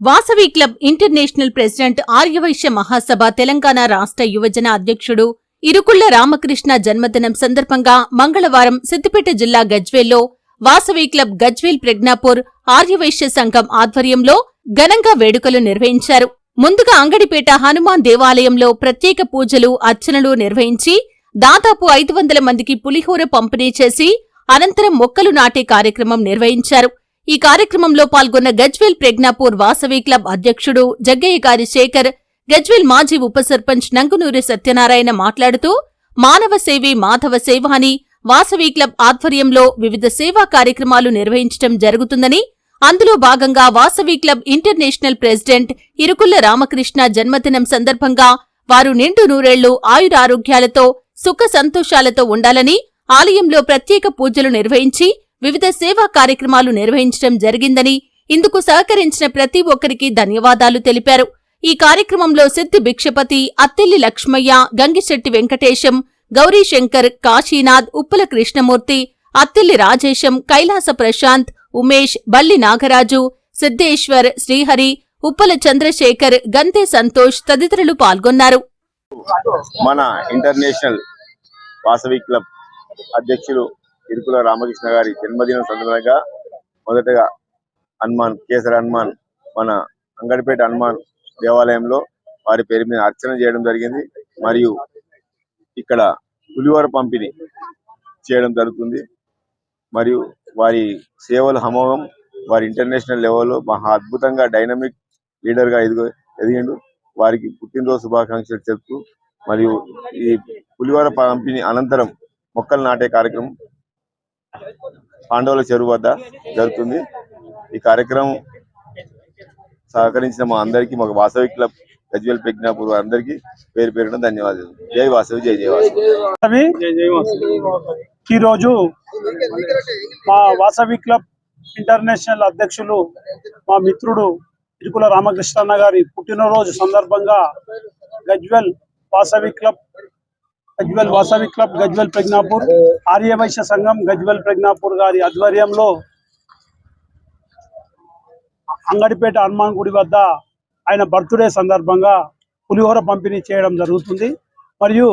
Vasavi club international president Aryavaishya Mahasabha Telangana రాష్ట్ర యువజన అధ్యక్షుడు ఇరుకుళ్ళ రామకృష్ణ జన్మదినం సందర్భంగా మంగళవారం సిద్దిపేట జిల్లా గజ్వేల్లో వాసవి క్లబ్ గజ్వేల్ ప్రజ్ఞాపూర్ ఆర్యవైశ్య సంఘం ఆధ్వర్యంలో ఘనంగా వేడుకలు నిర్వహించారు. ముందుగా అంగడిపేట హనుమాన్ దేవాలయంలో ప్రత్యేక పూజలు అర్చనలు నిర్వహించి దాదాపు ఐదు వందల మందికి పులిహోర పంపిణీ చేసి అనంతరం మొక్కలు నాటే కార్యక్రమం నిర్వహించారు. ఈ కార్యక్రమంలో పాల్గొన్న గజ్వేల్ ప్రజ్ఞాపూర్ వాసవి క్లబ్ అధ్యక్షుడు జగ్గయ్యగారి శేఖర్ గజ్వేల్ మాజీ ఉప సర్పంచ్ నంగునూరి సత్యనారాయణ మాట్లాడుతూ మానవ సేవి మాధవ సేవ అని వాసవి క్లబ్ ఆధ్వర్యంలో వివిధ సేవా కార్యక్రమాలు నిర్వహించడం జరుగుతుందని అందులో భాగంగా Vasavi club international president Irukulla Ramakrishna జన్మదినం సందర్భంగా వారు నిండు నూరేళ్ళు ఆయురారోగ్యాలతో సుఖ సంతోషాలతో ఉండాలని ఆలయంలో ప్రత్యేక పూజలు నిర్వహించి వివిధ సేవా కార్యక్రమాలు నిర్వహించడం జరిగిందని ఇందుకు సహకరించిన ప్రతి ఒక్కరికి ధన్యవాదాలు తెలిపారు. ఈ కార్యక్రమంలో సిద్ధి భిక్షపతి అత్తెల్లి లక్ష్మయ్య గంగిశెట్టి వెంకటేశం గౌరీశంకర్ కాశీనాథ్ ఉప్పల కృష్ణమూర్తి అత్తెల్లి రాజేశం కైలాస ప్రశాంత్ ఉమేష్ బల్లి నాగరాజు సిద్ధేశ్వర్ శ్రీహరి ఉప్పల చంద్రశేఖర్ గంతే సంతోష్ తదితరులు పాల్గొన్నారు. మన ఇంటర్నేషనల్ వాసవి క్లబ్ అధ్యక్షులు ఇరుకుల రామకృష్ణ గారి జన్మదినం సందర్భంగా మొదటగా హనుమాన్ కేసరి హనుమాన్ మన అంగడిపేట హనుమాన్ దేవాలయంలో వారి పేరు మీద అర్చన చేయడం జరిగింది. మరియు ఇక్కడ పులివర పంపిణీ చేయడం జరుగుతుంది. మరియు వారి సేవల హమోహం వారి ఇంటర్నేషనల్ లెవెల్లో మహా అద్భుతంగా డైనమిక్ లీడర్గా ఎదుగు ఎదిగిండు. వారికి పుట్టినరోజు శుభాకాంక్షలు చెప్తూ మరియు ఈ పులివార పంపిణీ అనంతరం మొక్కలు నాటే కార్యక్రమం పాండవుల చెరువు వద్ద జరుగుతుంది. ఈ కార్యక్రమం సహకరించిన మా అందరికీ మా వాసవి క్లబ్ గజ్వేల్ ప్రజ్ఞాపూర్ అందరికీ పేరు పేరున ధన్యవాదాలు. జై వాసవి జై జై వాసవి. ఈరోజు మా వాసవి క్లబ్ ఇంటర్నేషనల్ అధ్యక్షులు మా మిత్రుడు ఇరుకుల రామకృష్ణన్న గారి పుట్టినరోజు సందర్భంగా గజ్వెల్ వాసవి క్లబ్ గజ్వల్ వాసవి క్లబ్ గజ్వల్ ప్రజ్ఞాపూర్ ఆర్యవైశ్య సంఘం గజ్వల్ ప్రజ్ఞాపూర్ గారి ఆధ్వర్యంలో అంగడిపేట హనుమాన్ గుడి వద్ద ఆయన బర్త్డే సందర్భంగా పులిహోర పంపిణీ చేయడం జరుగుతుంది. మరియు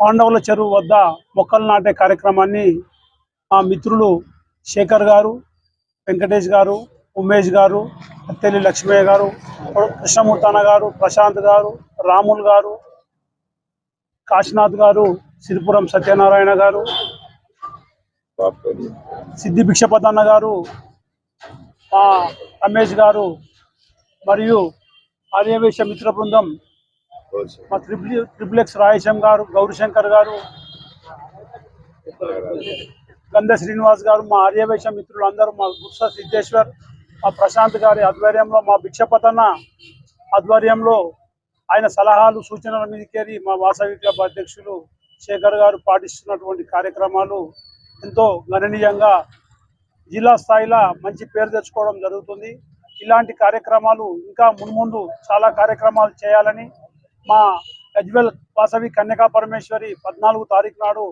పాండవుల చెరువు వద్ద మొక్కలు నాటే కార్యక్రమాన్ని మా మిత్రులు శేఖర్ గారు వెంకటేష్ గారు ఉమేష్ గారు అత్తెల్లి లక్ష్మయ్య గారు కృష్ణమూర్తన్న గారు ప్రశాంత్ గారు రాముల్ గారు కాశీనాథ్ గారు సిరిపురం సత్యనారాయణ గారు సిద్ధి భిక్షపతన్న గారు మా రమేష్ గారు మరియు ఆర్యవేశ మిత్ర బృందం మా త్రిపుల్ త్రిపులెక్స్ రాయశం గారు గౌరీశంకర్ గారు గంధ శ్రీనివాస్ గారు మా ఆర్యవేశ మిత్రులు అందరూ మా గుత్స సిద్ధేశ్వర్ మా ప్రశాంత్ గారి ఆధ్వర్యంలో మా భిక్షపతన్న ఆధ్వర్యంలో ఆయన సలహాలు సూచనల మీదకేరి మా వాసవి క్లబ్ అధ్యక్షులు శేఖర్ గారు పాటిస్తున్నటువంటి కార్యక్రమాలు ఎంతో గణనీయంగా జిల్లా స్థాయిలో మంచి పేరు తెచ్చుకోవడం జరుగుతుంది. ఇలాంటి కార్యక్రమాలు ఇంకా మున్ముందు చాలా కార్యక్రమాలు చేయాలని మా గజ్వెల్ వాసవి కన్యకా పరమేశ్వరి పద్నాలుగు తారీఖు నాడు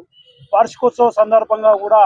వార్షికోత్సవ సందర్భంగా కూడా